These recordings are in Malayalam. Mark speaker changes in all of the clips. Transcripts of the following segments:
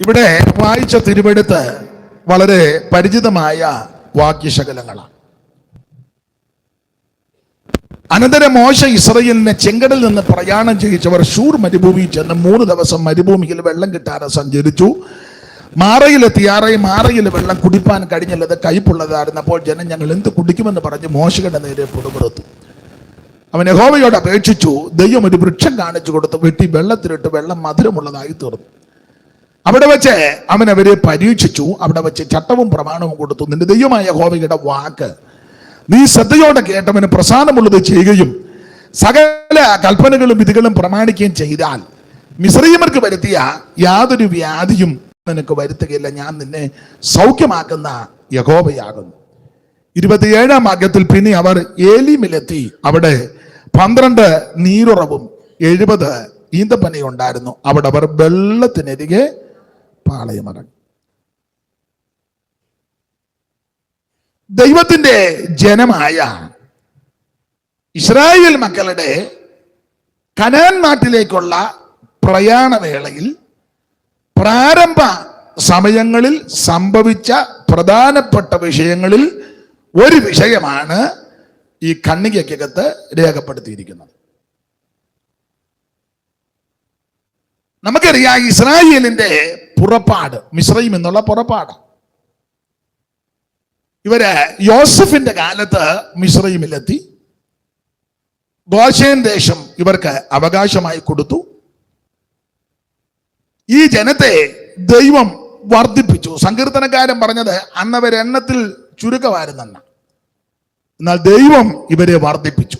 Speaker 1: ഇവിടെ വായിച്ച തിരുവെടുത്ത് വളരെ പരിചിതമായ വാക്യശകലങ്ങളാണ്. അനന്തര മോശ ഇസ്രയേലിനെ ചെങ്കടൽ നിന്ന് പ്രയാണം ചെയ്യിച്ചവർ ഷൂർ മരുഭൂമിയിൽ ചെന്ന് മൂന്ന് ദിവസം മരുഭൂമിയിൽ വെള്ളം കിട്ടാതെ സഞ്ചരിച്ചു. മാറയിലെത്തി ആറേ മാറയിൽ വെള്ളം കുടിപ്പാൻ കഴിഞ്ഞല്ലത് കയ്പുള്ളതായിരുന്നപ്പോൾ ജനം ഞങ്ങൾ എന്ത് കുടിക്കുമെന്ന് പറഞ്ഞ് മോശയുടെ നേരെ പുറപ്പെടുത്തു അവൻ യഹോവയോട് അപേക്ഷിച്ചു ദൈവം ഒരു വൃക്ഷം കാണിച്ചു കൊടുത്തു വെട്ടി വെള്ളത്തിലിട്ട് വെള്ളം മധുരമുള്ളതായി തീർന്നു. അവിടെ വെച്ച് അവൻ അവരെ പരീക്ഷിച്ചു. അവിടെ വെച്ച് ചട്ടവും പ്രമാണവും കൊടുത്തു. നിന്റെ ദൈവമായ യഹോവയുടെ വാക്ക് നീ ശ്രദ്ധയോടെ കേട്ടവന് പ്രസാദമുള്ളത് ചെയ്യുകയും സകല കൽപ്പനകളും വിധികളും പ്രമാണിക്കുകയും ചെയ്താൽ മിശ്രീമർക്ക് വരുത്തിയ യാതൊരു വ്യാധിയും നിനക്ക് വരുത്തുകയില്ല. ഞാൻ നിന്നെ സൗഖ്യമാക്കുന്ന യഹോവയാകുന്നു. ഇരുപത്തിയേഴാം വാക്യത്തിൽ പിന്നെ അവർ ഏലിമിലെത്തി. അവിടെ പന്ത്രണ്ട് നീരുറവും എഴുപത് ഈന്തപ്പനയും ഉണ്ടായിരുന്നു അവിടെ അവർ വെള്ളത്തിനരികെ പാളയമറങ്ങി ദൈവത്തിന്റെ ജനമായ ഇസ്രായേൽ മക്കളുടെ കനാൻ നാട്ടിലേക്കുള്ള പ്രയാണവേളയിൽ പ്രാരംഭ സമയങ്ങളിൽ സംഭവിച്ച പ്രധാനപ്പെട്ട വിഷയങ്ങളിൽ ഒരു വിഷയമാണ് ഈ കണ്ണികയ്ക്കകത്ത് രേഖപ്പെടുത്തിയിരിക്കുന്നത്. നമുക്കറിയാം ഇസ്രായേലിന്റെ പുറപ്പാട് മിശ്രയും എന്നുള്ള പുറപ്പാട്. ഇവർ യോസഫിന്റെ കാലത്ത് മിശ്രയിമിലെത്തി. ഗോശേൻ ദേശം ഇവർക്ക് അവകാശമായി കൊടുത്തു. ഈ ജനത്തെ ദൈവം വർദ്ധിപ്പിച്ചു. സങ്കീർത്തനക്കാരൻ പറഞ്ഞത് അന്നവരെണ്ണത്തിൽ ചുരുക്കമായിരുന്നെന്ന എന്നാൽ ദൈവം ഇവരെ വർദ്ധിപ്പിച്ചു.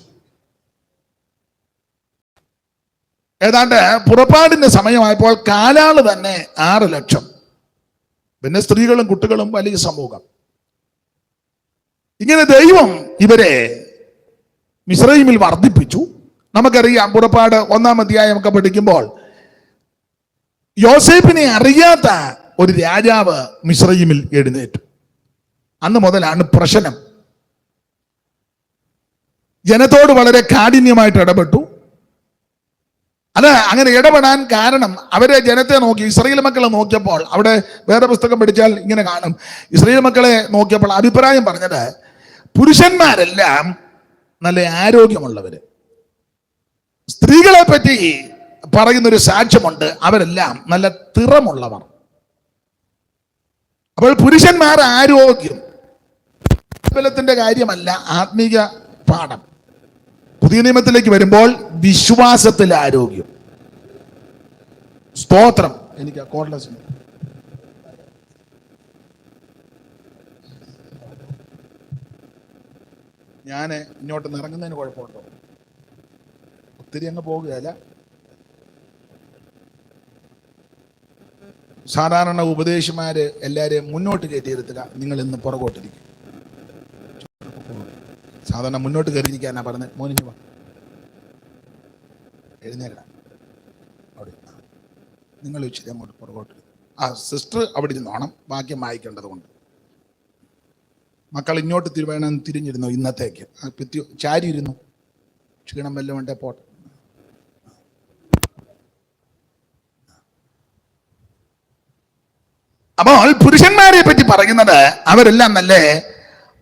Speaker 1: ഏതാണ്ട് പുറപ്പാടിന്റെ സമയമായപ്പോൾ കാലാൾ തന്നെ ആറ് ലക്ഷം. പിന്നെ സ്ത്രീകളും കുട്ടികളും വലിയ സമൂഹം. ഇങ്ങനെ ദൈവം ഇവരെ മിശ്രൈമിൽ വർദ്ധിപ്പിച്ചു. നമുക്കറിയാം പുറപ്പാട് ഒന്നാം അധ്യായം ഒക്കെ പഠിക്കുമ്പോൾ യോസേഫിനെ അറിയാത്ത ഒരു രാജാവ് മിശ്രൈമിൽ എഴുന്നേറ്റു. അന്ന് മുതലാണ് പ്രശ്നം. ജനത്തോട് വളരെ കാഠിന്യമായിട്ട് ഇടപെട്ടു. അത് അങ്ങനെ ഇടപെടാൻ കാരണം അവരെ ജനത്തെ നോക്കി ഇസ്രയേൽ മക്കളെ നോക്കിയപ്പോൾ അവിടെ വേറെ പുസ്തകം പഠിച്ചാൽ ഇങ്ങനെ കാണും. ഇസ്രയേൽ മക്കളെ നോക്കിയപ്പോൾ അഭിപ്രായം പറഞ്ഞത് പുരുഷന്മാരെല്ലാം നല്ല ആരോഗ്യമുള്ളവര്. സ്ത്രീകളെ പറ്റി പറയുന്നൊരു സാക്ഷ്യമുണ്ട് അവരെല്ലാം നല്ല തിറമുള്ളവർ. അപ്പോൾ പുരുഷന്മാർ ആരോഗ്യം ബലത്തിന്റെ കാര്യമല്ല ആത്മീയ പാഠം. പുതിയ നിയമത്തിലേക്ക് വരുമ്പോൾ വിശ്വാസത്തിൽ ആരോഗ്യം. സ്തോത്രം. എനിക്ക് കോഡ്ലെസ് ഞാൻ ഇങ്ങോട്ട് നിറങ്ങുന്നതിന് കുഴപ്പമുണ്ടോ? ഒത്തിരി അങ്ങ് പോകുകയല്ല. സാധാരണ ഉപദേശിമാര് എല്ലാരെയും മുന്നോട്ട് കയറ്റിയിരുത്തുക. നിങ്ങൾ ഇന്ന് പുറകോട്ടിരിക്കും. സാധാരണ മുന്നോട്ട് കയറിയിരിക്കാനാണ് പറഞ്ഞത്. മോനിഞ്ഞു വാ. അവിടെ നിങ്ങൾ ഇച്ചിരി അങ്ങോട്ട് പുറകോട്ട് ആ സിസ്റ്റർ അവിടെ ഇരുന്നോണം വാക്യം വായിക്കേണ്ടത് കൊണ്ട് മക്കൾ ഇങ്ങോട്ട് തിരുവേണം തിരിഞ്ഞിരുന്നു ഇന്നത്തേക്ക്. പിത്തി ചാരി ഇരുന്നു. ക്ഷീണം വല്ലതും ഉണ്ടേ പോട്ടെ. അപ്പോൾ പുരുഷന്മാരെ പറ്റി പറയുന്നത് അവരെല്ലാം നല്ല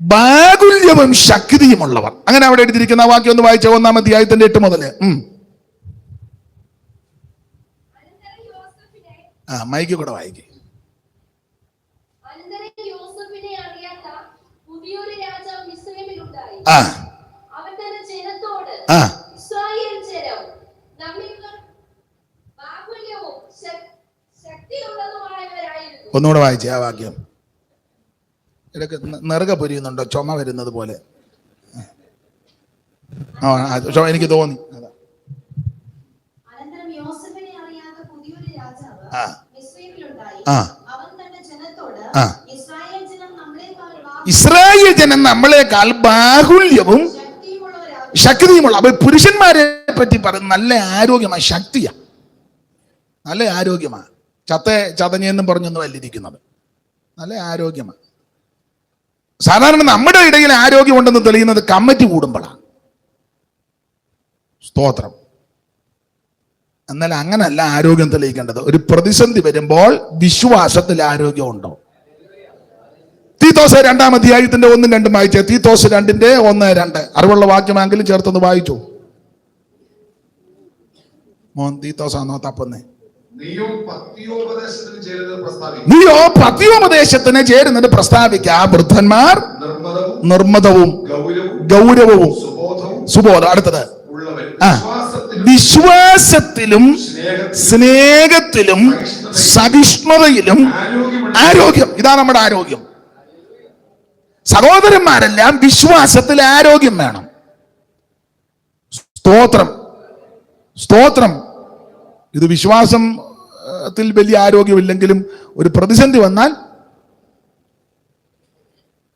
Speaker 1: ബാകുല്യവും ശക്തിയുമുള്ളവർ. അങ്ങനെ അവിടെ എടുത്തിരിക്കുന്ന വാക്യം ഒന്ന് വായിച്ച? ഒന്നാം അധ്യായത്തിന്റെ എട്ട്
Speaker 2: മുതൽ.
Speaker 1: ആ മൈക്ക് കൂടെ വായിക്കും. ഒന്നുകൂടെ വായിച്ചേ ആ വാക്യം. ഇടയ്ക്ക് ന- നെറുക പൊരിയുന്നുണ്ടോ? ചുമ വരുന്നത് പോലെ. ആ എനിക്ക് തോന്നി. അതാ. ആ. ആ. ആ.
Speaker 2: ഇസ്രായേൽ ജനം നമ്മളെക്കാൾ
Speaker 1: ബാഹുല്യവും ശക്തിയുമുള്ള അപ്പൊ പുരുഷന്മാരെ പറ്റി പറയുന്ന നല്ല ആരോഗ്യമാണ് ശക്തിയാ. നല്ല ആരോഗ്യമാണ് ചത്ത ചതഞ്ഞെന്നും പറഞ്ഞൊന്നും അല്ലിരിക്കുന്നത് നല്ല ആരോഗ്യമാണ് സാധാരണ നമ്മുടെ ഇടയിൽ ആരോഗ്യമുണ്ടെന്ന് തെളിയുന്നത് കമ്മിറ്റി കൂടുമ്പോഴാണ് സ്തോത്രം. എന്നാൽ അങ്ങനല്ല ആരോഗ്യം തെളിയിക്കേണ്ടത്. ഒരു പ്രതിസന്ധി വരുമ്പോൾ വിശ്വാസത്തിൽ ആരോഗ്യമുണ്ടോ? തീത്തോസ് രണ്ടാം അധ്യായത്തിന്റെ ഒന്നും രണ്ടും വായിച്ചേ. തീത്തോസ് രണ്ടിന്റെ ഒന്ന് രണ്ട്. അറിവുള്ള വാക്യമെങ്കിലും ചേർത്തൊന്ന് വായിച്ചു. മോൻ തീത്തോസാണോ തപ്പുന്നേ?
Speaker 3: നീയോ പത്യോപദേശത്തിന് ചേരുന്നത് പ്രസ്താവിക്കും.
Speaker 1: വൃദ്ധന്മാർ
Speaker 3: നിർമ്മതവും ഗൗരവവും
Speaker 1: സുബോധം. അടുത്തത്.
Speaker 3: വിശ്വാസത്തിലും സ്നേഹത്തിലും
Speaker 1: സഹിഷ്ണുതയിലും ആരോഗ്യം. ഇതാ നമ്മുടെ ആരോഗ്യം. സഹോദരന്മാരെല്ലാം വിശ്വാസത്തിൽ ആരോഗ്യം വേണം. സ്തോത്രം. സ്തോത്രം. ഇത് വിശ്വാസം ത്തിൽ വലിയ ആരോഗ്യമില്ലെങ്കിലും ഒരു പ്രതിസന്ധി വന്നാൽ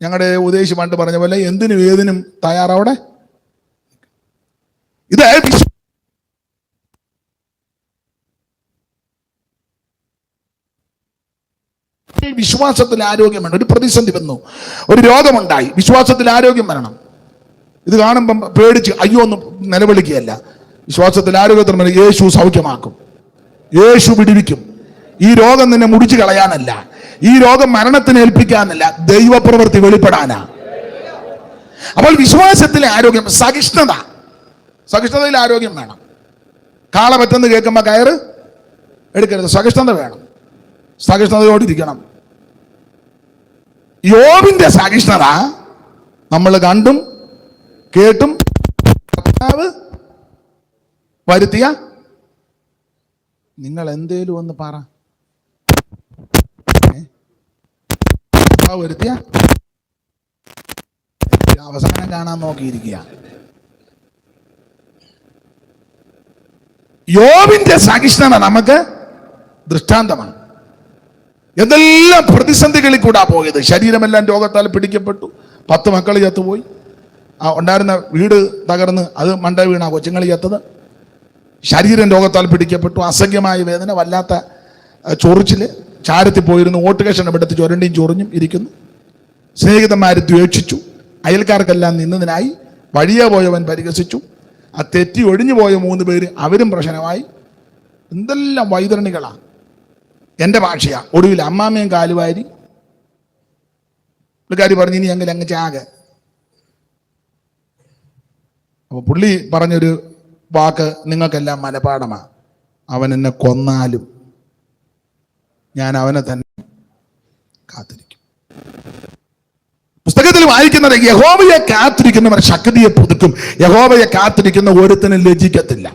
Speaker 1: ഞങ്ങളുടെ ഉദ്ദേശി പണ്ട് പറഞ്ഞ പോലെ എന്തിനും ഏതിനും തയ്യാറവിടെ. ഇത് വിശ്വാസത്തിൽ ആരോഗ്യം വേണം. ഒരു പ്രതിസന്ധി വന്നു. ഒരു രോഗമുണ്ടായി. വിശ്വാസത്തിൽ ആരോഗ്യം വരണം. ഇത് കാണുമ്പം പേടിച്ച് അയ്യോ ഒന്നും നിലവിളിക്കുകയല്ല. വിശ്വാസത്തിൽ ആരോഗ്യത്തിന് യേശു സൗഖ്യമാക്കും. യേശു പിടിവിക്കും. ഈ രോഗം നിന്നെ മുടിച്ചു കളയാനല്ല. ഈ രോഗം മരണത്തിന് ഏൽപ്പിക്കാനല്ല. ദൈവപ്രവൃത്തി വെളിപ്പെടാനാ. അപ്പോൾ വിശ്വാസത്തിലെ ആരോഗ്യം സഹിഷ്ണുത. സഹിഷ്ണുതയിൽ ആരോഗ്യം വേണം. കാള പറ്റെന്ന് കേൾക്കുമ്പോൾ കയറ് എടുക്കരുത്. സഹിഷ്ണുത വേണം. സഹിഷ്ണുതയോടിരിക്കണം യോബിന്റെ സഹിഷ്ണുത നമ്മൾ കണ്ടും കേട്ടും വരുത്തിയ നിങ്ങൾ എന്തേലും ഒന്ന് പറ. വരുത്തിയ? അവസാനം കാണാൻ നോക്കിയിരിക്കുക. യോവിന്റെ സഹിഷ്ണുത നമുക്ക് ദൃഷ്ടാന്തമാണ്. എന്തെല്ലാം പ്രതിസന്ധികളിൽ കൂടാ പോയത്? ശരീരമെല്ലാം രോഗത്താൽ പിടിക്കപ്പെട്ടു. പത്ത് മക്കൾ ചത്തുപോയി. ആ ഉണ്ടായിരുന്ന വീട് തകർന്ന് അത് മണ്ട വീണ കൊച്ചുങ്ങൾ ചത്തത്. ശരീരം രോഗത്താൽ പിടിക്കപ്പെട്ടു. അസഖ്യമായ വേദന വല്ലാത്ത ചൊറിച്ചിൽ ചാരത്തിൽ പോയിരുന്നു. ഓട്ട് കഷണം എടുത്ത് ചുരണ്ടിയും ചൊറിഞ്ഞും ഇരിക്കുന്നു. സ്നേഹിതന്മാർ ദ്വേഷിച്ചു. അയൽക്കാർക്കെല്ലാം നിന്നതിനായി വഴിയെ പോയവൻ പരിഹസിച്ചു. ആ തെറ്റി ഒഴിഞ്ഞു പോയ മൂന്ന് പേര് അവരും പ്രശ്നമായി. എന്തെല്ലാം വൈതരണികളാണ് എന്റെ ഭാഷയാണ് ഒടുവിൽ അമ്മാമ്മയും കാലുവാരി. പുള്ളിക്കാരി പറഞ്ഞു ഇനി അങ്ങനെ അങ്ങ് ചാകെ. അപ്പോൾ പുള്ളി പറഞ്ഞൊരു വാക്ക് നിങ്ങൾക്കെല്ലാം മലപാഠമാണ് അവൻ എന്നെ കൊന്നാലും ഞാൻ അവനെ തന്നെ കാത്തിരിക്കും. പുസ്തകത്തിൽ വായിക്കുന്നത് യഹോവയെ കാത്തിരിക്കുന്നവർ ശക്തിയെ പുതുക്കും. യഹോവയെ കാത്തിരിക്കുന്ന ഒരുത്തനും ലജിക്കത്തില്ല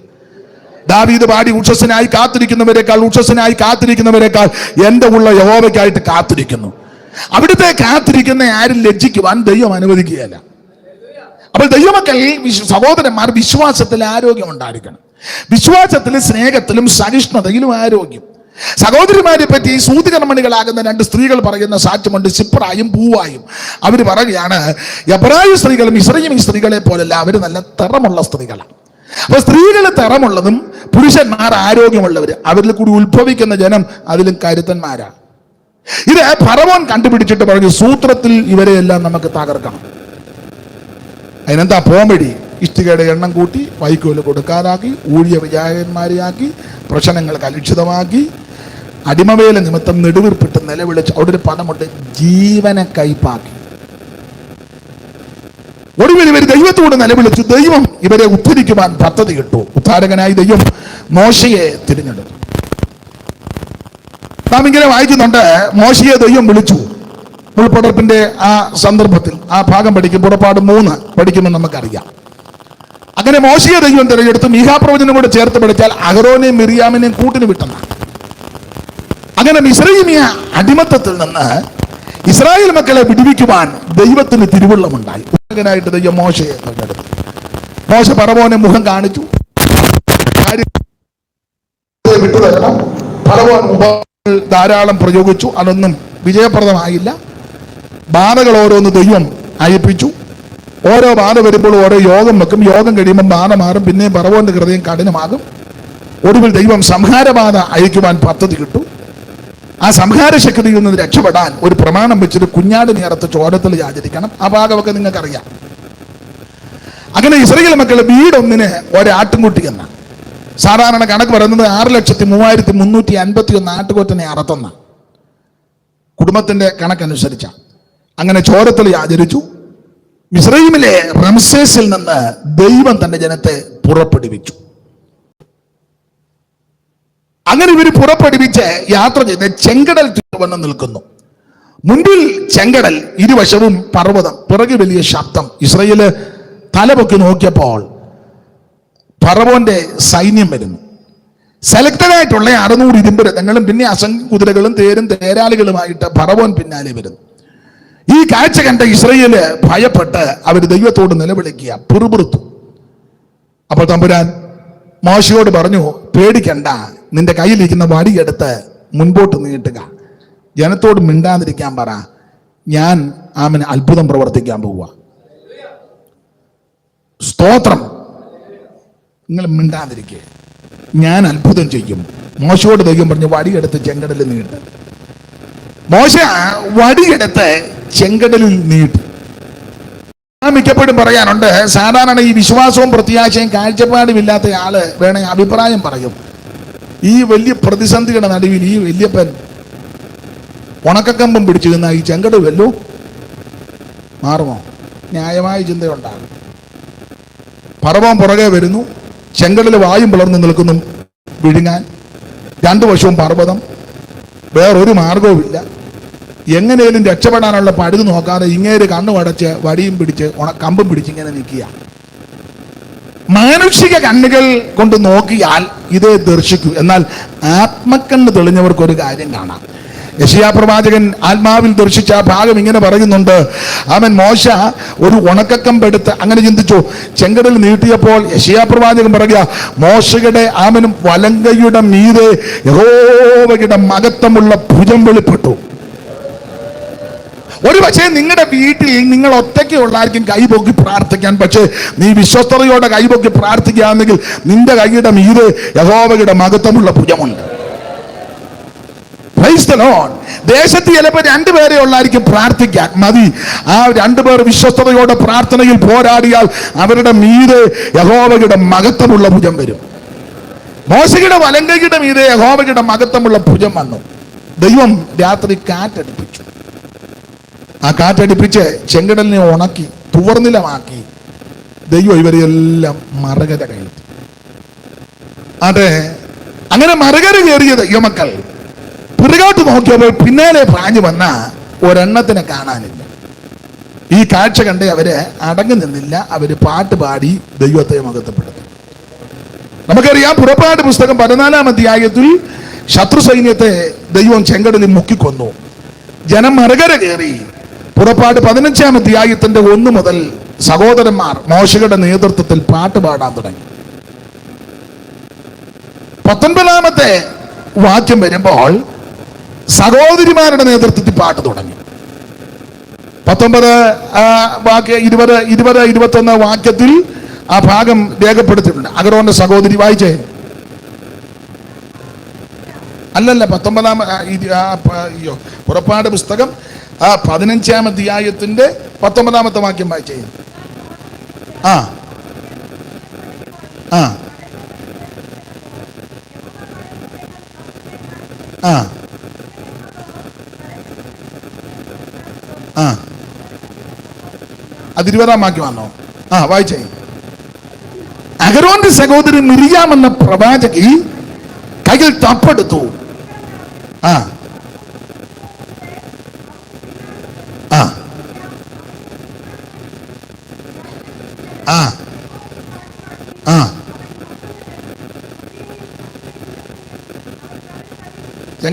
Speaker 1: ദാവീദ് പാടി ഉഷസ്സിനായി കാത്തിരിക്കുന്നവരെക്കാൾ ഉഷസ്സിനായി കാത്തിരിക്കുന്നവരെക്കാൾ എന്റെ ഉള്ള യഹോവയ്ക്കായിട്ട് കാത്തിരിക്കുന്നു. അവിടുത്തെ കാത്തിരിക്കുന്ന ആരും ലജ്ജിക്കുവാൻ ദൈവം അനുവദിക്കുകയല്ല. അപ്പോൾ ദൈവമക്കൾ സഹോദരന്മാർ വിശ്വാസത്തിൽ ആരോഗ്യം ഉണ്ടായിരിക്കണം. വിശ്വാസത്തിലും സ്നേഹത്തിലും സഹിഷ്ണുതയിലും ആരോഗ്യം. സഹോദരിമാരെ പറ്റി സൂതികർമ്മണികളാകുന്ന രണ്ട് സ്ത്രീകൾ പറയുന്ന സാറ്റുമുണ്ട് സിപ്രായും പൂവായും. അവർ പറയുകയാണ് എബ്രായ സ്ത്രീകളും ഇസ്രയും ഈ സ്ത്രീകളെ പോലല്ല അവർ നല്ല തിറമുള്ള സ്ത്രീകളാണ്. അപ്പൊ സ്ത്രീകൾ തിറമുള്ളതും പുരുഷന്മാർ ആരോഗ്യമുള്ളവർ അവരിൽ കൂടി ഉത്ഭവിക്കുന്ന ജനം അതിലും കരുത്തന്മാരാണ് ഇത് ഫറവോൻ കണ്ടുപിടിച്ചിട്ട് പറഞ്ഞു സൂത്രത്തിൽ ഇവരെയെല്ലാം നമുക്ക് തകർക്കണം. അതിനെന്താ പോംവഴി ഇഷ്ടികയുടെ എണ്ണം കൂട്ടി വൈക്കോൽ കൊടുക്കാതാക്കി ഊഴിയ വിചാരകന്മാരെയാക്കി പ്രശ്നങ്ങൾ കലുഷിതമാക്കി അടിമവേല നിമിത്തം നെടുവിർപ്പിട്ട് നിലവിളിച്ച് അവിടെ ഒരു പദമുണ്ട് ജീവനെ കൈപ്പാക്കി. ഒടുവിൽ ഇവർ ദൈവത്തോട് നിലവിളിച്ചു ദൈവം ഇവരെ ഉദ്ധരിക്കുവാൻ പദ്ധതി കിട്ടു ഉദ്ധാരകനായി ദൈവം മോശയെ തിരഞ്ഞെടുത്തു. നാം ഇങ്ങനെ വായിക്കുന്നുണ്ട് മോശയെ ദൈവം വിളിച്ചു. ഉൾപ്പടർപ്പിന്റെ ആ സന്ദർഭത്തിൽ ആ ഭാഗം പഠിക്കും പുറപ്പാട് മൂന്ന് പഠിക്കുമെന്ന് നമുക്കറിയാം. അങ്ങനെ മോശയെ ദൈവം തിരഞ്ഞെടുത്ത് മീഹാപ്രവചനം കൂടെ ചേർത്ത് പഠിച്ചാൽ അഹറോനെയും മിറിയാമിനെയും കൂട്ടിന് വിട്ടെന്നാണ്. അങ്ങനെ മിശ്രീമിയ അടിമത്തത്തിൽ നിന്ന് ഇസ്രായേൽ മക്കളെ വിടുവിക്കുവാൻ ദൈവത്തിന് തിരുവുള്ളമുണ്ടായി. ഉപകനായിട്ട് ദൈവം മോശയെ തിരഞ്ഞെടുത്തു. മോശ പറവോനെ മുഖം കാണിച്ചു. വിട്ടുതരണം പറവോൻ ധാരാളം പ്രയോഗിച്ചു. അതൊന്നും വിജയപ്രദമായില്ല. ബാധകൾ ഓരോന്ന് ദൈവം അയപ്പിച്ചു. ഓരോ ബാധ വരുമ്പോൾ ഓരോ യോഗം വെക്കും. യോഗം കഴിയുമ്പോൾ ബാധ മാറും. പിന്നെയും പറവോന്റെ ഹൃദയം കഠിനമാകും. ഒടുവിൽ ദൈവം സംഹാരബാധ അയക്കുവാൻ പദ്ധതി കിട്ടു. ആ സംഹാര ശക്തിയിൽ നിന്ന് രക്ഷപ്പെടാൻ ഒരു പ്രമാണം വെച്ചിട്ട് കുഞ്ഞാട് നേരത്ത് ചോരത്തിൽ ആചരിക്കണം. ആ ഭാഗമൊക്കെ നിങ്ങൾക്കറിയാം. അങ്ങനെ ഇസ്രയേൽ മക്കൾ വീടൊന്നിന് ഒരാട്ടുംകുട്ടി എന്ന. സാധാരണ കണക്ക് പറയുന്നത് ആറ് ലക്ഷത്തി മൂവായിരത്തി മുന്നൂറ്റി അൻപത്തി ഒന്ന് ആട്ടുകൊറ്റനെ അറത്തുന്ന. കുടുംബത്തിന്റെ കണക്കനുസരിച്ച. അങ്ങനെ ചോരത്തിൽ ആചരിച്ചു. മിസ്രൈമിലെ റംസേസിൽ നിന്ന് ദൈവം തന്റെ ജനത്തെ പുറപ്പെടുവിച്ചു. അങ്ങനെ ഇവർ പുറപ്പെടുവിച്ച് യാത്ര ചെയ്ത് ചെങ്കടൽ വന്ന് നിൽക്കുന്നു. മുൻപിൽ ചെങ്കടൽ ഇരുവശവും പർവതം പിറകെ വലിയ ശബ്ദം. ഇസ്രയേൽ തലപൊക്കി നോക്കിയപ്പോൾ ഫറവോന്റെ സൈന്യം വരുന്നു. സെലക്ടഡ് ആയിട്ടുള്ള അറുന്നൂറ് ഇരുമ്പരഥങ്ങളും പിന്നെ അസംഖ്യ കുതിരകളും തേരും തേരാളികളുമായിട്ട് ഫറവോൻ പിന്നാലെ വരുന്നു. ഈ കാഴ്ച കണ്ട ഇസ്രയേൽ ഭയപ്പെട്ട് അവർ ദൈവത്തോട് നിലവിളിക്കുക പിറുപിറുത്തു. അപ്പോൾ തമ്പുരാൻ മോശയോട് പറഞ്ഞു പേടിക്കണ്ട നിന്റെ കയ്യിലിരിക്കുന്ന വടിയെടുത്ത് മുൻപോട്ട് നീട്ടുക. ജനത്തോട് മിണ്ടാതിരിക്കാൻ പറ ഞാൻ ആമന് അത്ഭുതം പ്രവർത്തിക്കാൻ പോവുക. സ്തോത്രം. നിങ്ങൾ മിണ്ടാതിരിക്കുക ഞാൻ അത്ഭുതം ചെയ്യും. മോശയോട് ദൈവം പറഞ്ഞു വടിയെടുത്ത് ചെങ്കടലിൽ നീട്ട്. മോശ വടിയെടുത്ത് ചെങ്കടലിൽ നീട്ടി. ഞാൻ മിക്കപ്പോഴും പറയാനുണ്ട് സാധാരണ ഈ വിശ്വാസവും പ്രത്യാശയും കാഴ്ചപ്പാടും ഇല്ലാത്ത ആൾ വേണേ അഭിപ്രായം പറയും. ഈ വലിയ പ്രതിസന്ധിയുടെ നടുവിൽ ഈ വല്യപ്പൻ ഉണക്കക്കമ്പം പിടിച്ചു നിന്ന ഈ ചെങ്കട് വല്ലോ മാറുമോ? ന്യായമായ ചിന്തയുണ്ടാകും. പർവം പുറകെ വരുന്നു ചെങ്കടൽ വായും പിളർന്നു നിൽക്കുന്നു വിഴുങ്ങാൻ. രണ്ടു വശവും പർവതം വേറൊരു മാർഗവുമില്ല എങ്ങനെയും രക്ഷപ്പെടാനുള്ള പഴുത് നോക്കാതെ ഇങ്ങേര് കണ്ണു അടച്ച് വടിയും പിടിച്ച് ഉണ കമ്പും പിടിച്ച് ഇങ്ങനെ നിൽക്കുക. മാനുഷിക കണ്ണുകൾ കൊണ്ട് നോക്കിയാൽ ഇതേ ദർശിക്കൂ. എന്നാൽ ആത്മക്കണ്ണ് തെളിഞ്ഞവർക്ക് ഒരു കാര്യം കാണാം. യശിയാ പ്രവാചകൻ ആത്മാവിൽ ദർശിച്ച ആ ഭാഗം ഇങ്ങനെ പറയുന്നുണ്ട്. അവൻ മോശ ഒരു ഉണക്കക്കമ്പെടുത്ത് അങ്ങനെ ചിന്തിച്ചു. ചെങ്കടൽ നീട്ടിയപ്പോൾ യശിയാ പ്രവാചകൻ പറയുക മോശയുടെ ആമനും വലങ്കയുടെ മീതെ യഹോവയുടെ മകത്വമുള്ള ഭുജം വെളിപ്പെട്ടു. ഒരു പക്ഷേ നിങ്ങളുടെ വീട്ടിൽ നിങ്ങൾ ഒറ്റയ്ക്ക് ഉള്ളായിരിക്കും കൈപൊക്കി പ്രാർത്ഥിക്കാൻ. പക്ഷേ നീ വിശ്വസ്തതയോടെ കൈപൊക്കി പ്രാർത്ഥിക്കുകയാണെങ്കിൽ നിന്റെ കൈയുടെ മീതെ യഹോവയുടെ മഹത്വമുള്ള ഭുജമുണ്ട്. ദേശത്ത് ചിലപ്പോൾ രണ്ടുപേരെ ഉള്ളായിരിക്കും പ്രാർത്ഥിക്കാൻ. മതി. ആ രണ്ടുപേർ വിശ്വസ്തതയോടെ പ്രാർത്ഥനയിൽ പോരാടിയാൽ അവരുടെ മീതെ യഹോവയുടെ മഹത്വമുള്ള ഭുജം വരും. മോശയുടെ വലങ്കയുടെ മീതെ യഹോവയുടെ മഹത്വമുള്ള ഭുജം വന്നു. ദൈവം രാത്രി കാറ്റടിപ്പിച്ചു. ആ കാറ്റടിപ്പിച്ച് ചെങ്കടലിനെ ഉണക്കി തുവർനിലമാക്കി ദൈവം ഇവരെയെല്ലാം മറകര കയറ്റി അതെ അങ്ങനെ മറകര കയറിയ ദൈവമക്കൾ പിറകോട്ട് നോക്കിയപ്പോൾ പിന്നാലെ പ്രാഞ്ഞു വന്ന ഒരെണ്ണത്തിനെ കാണാനില്ല. ഈ കാഴ്ച കണ്ട് അവർ അടങ്ങി നിന്നില്ല അവർ പാട്ട് പാടി ദൈവത്തെ മകത്തപ്പെടുത്തി നമുക്കറിയാം പുറപ്പാട് പുസ്തകം പതിനാലാം അധ്യായത്തിൽ ശത്രു സൈന്യത്തെ ദൈവം ചെങ്കടലിൽ മുക്കിക്കൊന്നു. ജനം മറുകര കയറി പുറപ്പാട് പതിനഞ്ചാം അധ്യായത്തിന്റെ ഒന്ന് മുതൽ സഹോദരന്മാർ മോശയുടെ നേതൃത്വത്തിൽ പാട്ട് പാടാൻ തുടങ്ങി. പത്തൊൻപതാമത്തെ വാക്യം വരുമ്പോൾ സഹോദരിമാരുടെ നേതൃത്വത്തിൽ പാട്ട് തുടങ്ങി. പത്തൊമ്പത് വാക്യ ഇരുപത് ഇരുപത് ഇരുപത്തൊന്ന് വാക്യത്തിൽ ആ ഭാഗം രേഖപ്പെടുത്തിയിട്ടുണ്ട്. അഗറോന്റെ സഹോദരി വായിച്ചേ. അല്ലല്ല പത്തൊമ്പതാം പുറപ്പാട് പുസ്തകം ആ പതിനഞ്ചാം അധ്യായത്തിന്റെ പത്തൊമ്പതാമത്തെ വാക്യം വായിച്ചേ. ആ. ആ. ആ. ആ. അത് വാക്യമാണോ ആ വായിച്ചേ. അഗരോന്റെ സഹോദരൻ മിരിയാമെന്ന പ്രവാചകി കയ്യിൽ തപ്പെടുത്തു. ആ.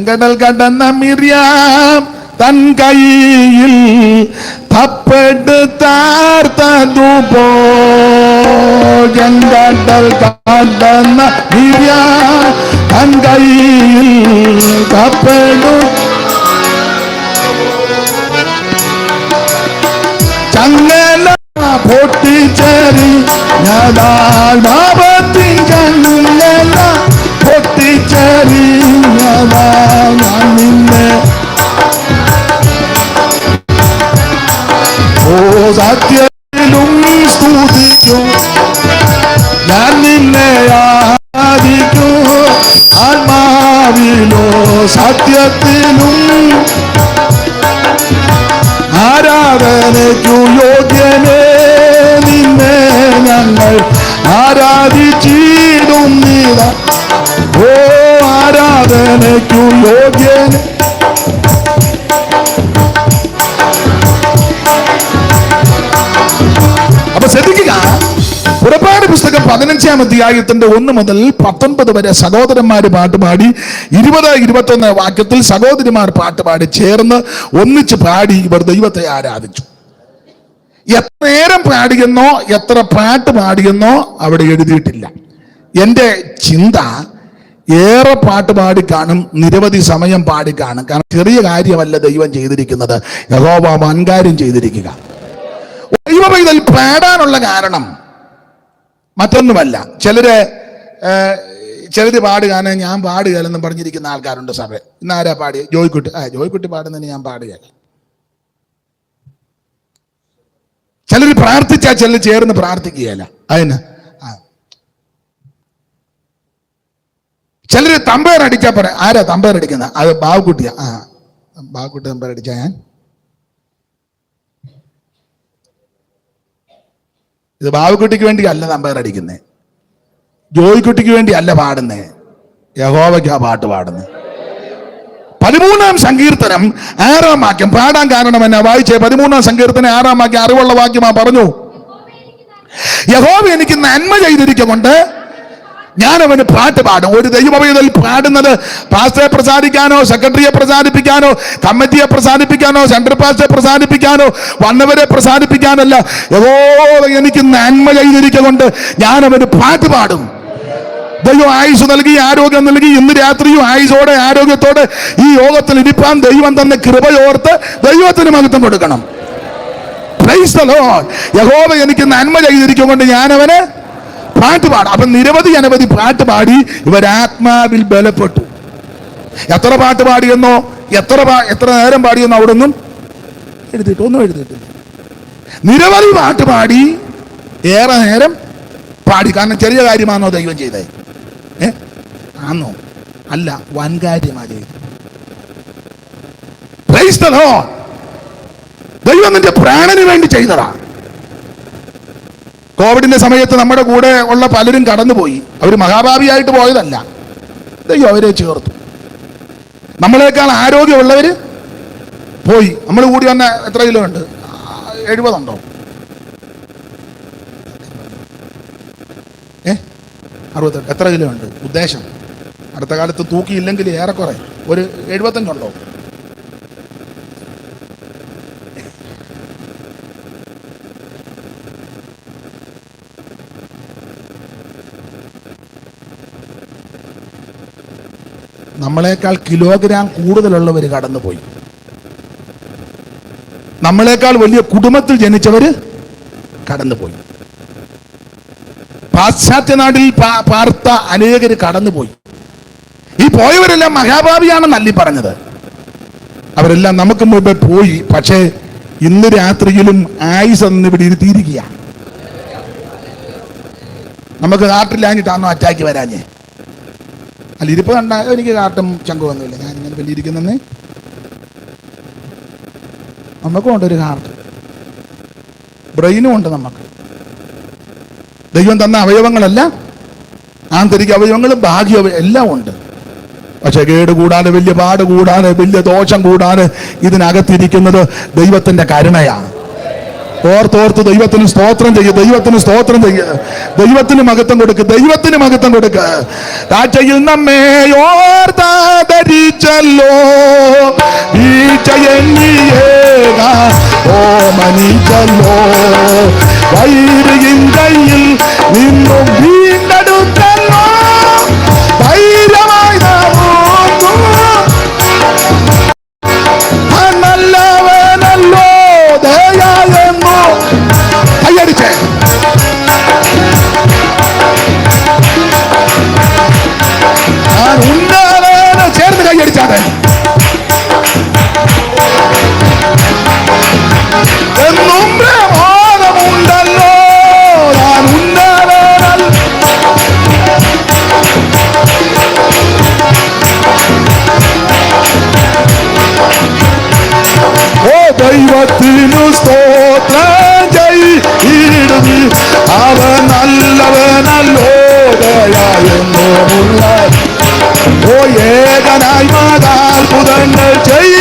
Speaker 1: செங்கடல் கடந்த மிரியாம் தன் கையில் தப்பெடுத்தார் தது போங்கடல் கடந்த மிரியாம் தன் கையில் தப்பெடு சங்கல போட்டி சரி நதால் பாபத்தின் கண்ணிலா പൊട്ടിച്ചെറിഞ്ഞ ഞാൻ നിന്നെ ഓ സത്യത്തിലും സ്തുതിക്കും ഞാൻ നിന്നെ ആരാധിക്കും ആത്മാവിലോ സത്യത്തിലും ആരാധനയ്ക്കു യോഗ്യനേ നിന്നെ ഞങ്ങൾ ആരാധിച്ചു യോഗ്യനേ അപ്പൊ ശ്രദ്ധിക്കുക. പുറപ്പാട് പുസ്തകം പതിനഞ്ചാം അധ്യായത്തിന്റെ ഒന്ന് മുതൽ പത്തൊൻപത് വരെ സഹോദരന്മാർ പാട്ടുപാടി ഇരുപത് ഇരുപത്തൊന്ന് വാക്യത്തിൽ സഹോദരിമാർ പാട്ടുപാടി ചേർന്ന് ഒന്നിച്ച് പാടി ഇവർ ദൈവത്തെ ആരാധിച്ചു. എത്ര നേരം പാടിയെന്നോ എത്ര പാട്ട് പാടിയെന്നോ അവിടെ എഴുതിയിട്ടില്ല. എന്റെ ചിന്ത ഏറെ പാട്ട് പാടി കാണും നിരവധി സമയം പാടി കാണും. കാരണം ചെറിയ കാര്യമല്ല ദൈവം ചെയ്തിരിക്കുന്നത്. യഹോബ വൻകാര്യം ചെയ്തിരിക്കുക. ദൈവം ഇതിൽ പാടാനുള്ള കാരണം മറ്റൊന്നുമല്ല. ചിലര് ചിലര് പാടുകയാണ് ഞാൻ പാടുകയല്ലെന്ന് പറഞ്ഞിരിക്കുന്ന ആൾക്കാരുണ്ട് സാറേ. ഇന്ന് ആരാ പാടി ജോയിക്കുട്ടി. ആ ജോയ്ക്കുട്ടി പാടുന്നതിന് ഞാൻ പാടുകയല്ല ചിലർ പ്രാർത്ഥിച്ചാൽ ചിലർ ചേർന്ന് പ്രാർത്ഥിക്കുകയല്ല. അതിന് ആ തമ്പയർ തമ്പേർ അടിച്ചാ പറ ആരാ തമ്പേർ അടിക്കുന്ന? അത് ബാബുക്കുട്ടിയാ. ആ ബാബുക്കുട്ടി തമ്പേർ അടിച്ചാ ഞാൻ. ഇത് ബാബുക്കുട്ടിക്ക് വേണ്ടി അല്ല തമ്പേർ അടിക്കുന്നേ. ജോയിക്കുട്ടിക്ക് വേണ്ടി അല്ല പാടുന്നേ. യഹോവയ്ക്കാ പാട്ട് പാടുന്നേ. പതിമൂന്നാം സങ്കീർത്തനം ആറാം വാക്യം. പാടാൻ കാരണം എന്നാ? വായിച്ചേ. പതിമൂന്നാം സങ്കീർത്തനം ആറാം വാക്യം അറിവുള്ള വാക്യമാ പറഞ്ഞു. യഹോവ എനിക്ക് നന്മ ചെയ്തിരിക്കുകൊണ്ട് ഞാൻ അവന് പാട്ട് പാടും. ഒരു ദൈവപേതൽ പാടുന്നത് പാസ്റ്ററെ പ്രസാദിക്കാനോ സെക്രട്ടറിയെ പ്രസാദിപ്പിക്കാനോ കമ്മിറ്റിയെ പ്രസാദിപ്പിക്കാനോ സെൻട്രൽ പാസ്റ്ററെ പ്രസാദിപ്പിക്കാനോ വന്നവരെ പ്രസാദിപ്പിക്കാനല്ല. ഏതോ എനിക്ക് നന്മ ചെയ്തിരിക്കുന്നുണ്ട്. ഞാൻ അവന് പാട്ട് പാടും. ദൈവം ആയുസ് നൽകി ആരോഗ്യം നൽകി ഇന്ന് രാത്രിയും ആയുസോടെ ആരോഗ്യത്തോടെ ഈ യോഗത്തിൽ ഇരിപ്പാൻ ദൈവം തന്നെ കൃപയോർത്ത് ദൈവത്തിന് മഹത്വം കൊടുക്കണം. യഹോവ എനിക്ക് നന്മ ചെയ്തിരിക്കും ഞാനവന് പാട്ട് പാടാം. അപ്പൊ നിരവധി അനവധി പാട്ട് പാടി ഇവരാത്മാവിൽ ബലപ്പെട്ടു. എത്ര പാട്ട് പാടിയെന്നോ എത്ര എത്ര നേരം പാടിയെന്നോ അവിടെ ഒന്നും എഴുതിയിട്ട് ഒന്നും എഴുതിയിട്ടില്ല. നിരവധി പാട്ട് പാടി ഏറെ നേരം പാടി. കാരണം ചെറിയ കാര്യമാണോ ദൈവം ചെയ്തത് ഏ? ആന്നോ? അല്ല the Lord. ദൈവം നിന്റെ പ്രാണന് വേണ്ടി ചെയ്തതാ. കോവിഡിന്റെ സമയത്ത് നമ്മുടെ കൂടെ ഉള്ള പലരും കടന്നുപോയി. അവർ മഹാഭാവിയായിട്ട് പോയതല്ല. ദൈവം അവരെ ചേർത്തു. നമ്മളെക്കാൾ ആരോഗ്യമുള്ളവർ പോയി. നമ്മൾ കൂടി വന്ന എത്ര കിലോ ഉണ്ട്? എഴുപതുണ്ടോ? ഏ? അറുപത് എത്ര കിലോ ഉണ്ട്? ഉദ്ദേശം. അടുത്ത കാലത്ത് തൂക്കിയില്ലെങ്കിൽ ഏറെക്കുറെ. ഒരു എഴുപത്തഞ്ചുണ്ടോ? നമ്മളെക്കാൾ കിലോഗ്രാം കൂടുതലുള്ളവർ കടന്നുപോയി. നമ്മളെക്കാൾ വലിയ കുടുംബത്തിൽ ജനിച്ചവർ കടന്നുപോയി. പാശ്ചാത്യ നാട്ടിൽ പാർത്ത അനേകർ കടന്നുപോയി. ഈ പോയവരെല്ലാം മഹാഭാവിയാണെന്നല്ലി പറഞ്ഞത്. അവരെല്ലാം നമുക്ക് മുമ്പേ പോയി പക്ഷേ ഇന്ന് രാത്രിയിലും ആയുസ് എന്ന് ഇവിടെ ഇരുത്തിയിരിക്കുക നമുക്ക് നാട്ടിലാഞ്ഞിട്ടാണോ അറ്റാക്ക് വരാഞ്ഞേ. അല്ല ഇതിപ്പോ കണ്ടാൽ എനിക്ക് കാട്ടും ചങ്കുമൊന്നുമില്ല ഞാൻ ഇങ്ങനെ വലിയ ഇരിക്കുന്നേ നമുക്കും ഒരു കാർട്ട് ബ്രെയിനും ഉണ്ട് നമുക്ക് ദൈവം തന്ന അവയവങ്ങളല്ല ആന്തരിക അവയവങ്ങളും ഭാഗ്യ എല്ലാം ഉണ്ട്. പക്ഷെ കേട് കൂടാതെ വലിയ പാട് കൂടാതെ വലിയ ദോഷം കൂടാതെ ഇതിനകത്തിരിക്കുന്നത് ദൈവത്തിന്റെ കരുണയാണ്. ഓർത്തോർത്ത് ദൈവത്തിന് സ്തോത്രം ചെയ്യ. ദൈവത്തിന് സ്തോത്രം ചെയ്യ. ദൈവത്തിന് മഹത്വം കൊടുക്ക്. ദൈവത്തിന് മഹത്വം കൊടുക്ക്. രാജയിൽ നമ്മെ ഓർത്താതരിച്ചല്ലോ വീഴ്ചയെന്നിയേക ഓമനിച്ചല്ലോ. വൈരികിൻ കയ്യിൽ നിന്നും വീണ്ടെടുത്തല്ലോ ഏകനായി മതാത്ഭുതങ്ങൾ ചെയ്തിടുന്ന